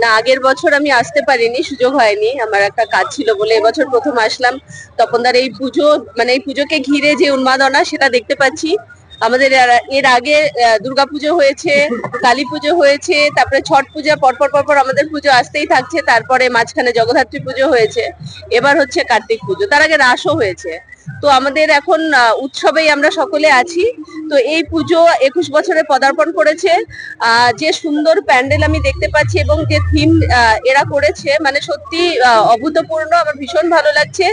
না, আগের বছর আমি আসতে পারিনি, সুযোগ হয়নি, আমার একটা কাজ ছিল বলে এবছর প্রথম আসলাম। তপনদার এই পুজো মানে এই পুজোকে ঘিরে যে উন্মাদনা, সেটা দেখতে পাচ্ছি। আমাদের এর- আগে দুর্গাপুজো হয়েছে, কালী পুজো হয়েছে, তারপরে ছট পূজা, পরপর পরপর আমাদের পুজো আসতেই থাকছে, তারপরে মাঝখানে জগদ্ধাত্রী পুজো হয়েছে, এবার হচ্ছে কার্তিক পুজো, তার আগে রাসও হয়েছে। তো আমাদের এখন উৎসবেই আমরা সকলে আছি। তো এই পুজো একুশ বছরে পদার্পণ করেছে। যে সুন্দর প্যান্ডেল আমি দেখতে পাচ্ছি এবং যে থিম এরা করেছে মানে সত্যি অভূতপূর্ণ। আমার ভীষণ ভালো লাগছে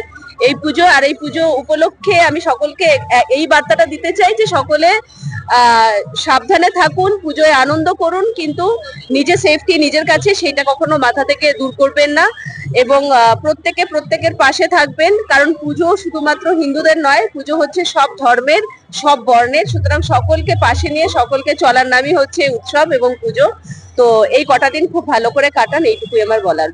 এই পুজো। আর এই পুজো উপলক্ষে আমি সকলকে এই বার্তাটা দিতে চাই যে সকলে সাবধানে থাকুন, পুজোয় আনন্দ করুন, কিন্তু নিজে সেফটি নিজের কাছে, সেটা কখনো মাথা থেকে দূর করবেন না। এবং প্রত্যেকে প্রত্যেকের পাশে থাকবেন, কারণ পুজো শুধুমাত্র হিন্দুদের নয়, পুজো হচ্ছে সব ধর্মের, সব বর্ণের, সুতরাং সকলকে পাশে নিয়ে সকলকে চলার নামই হচ্ছে উৎসব এবং পুজো। তো এই কটা দিন খুব ভালো করে কাটান, এইটুকুই আমার বলার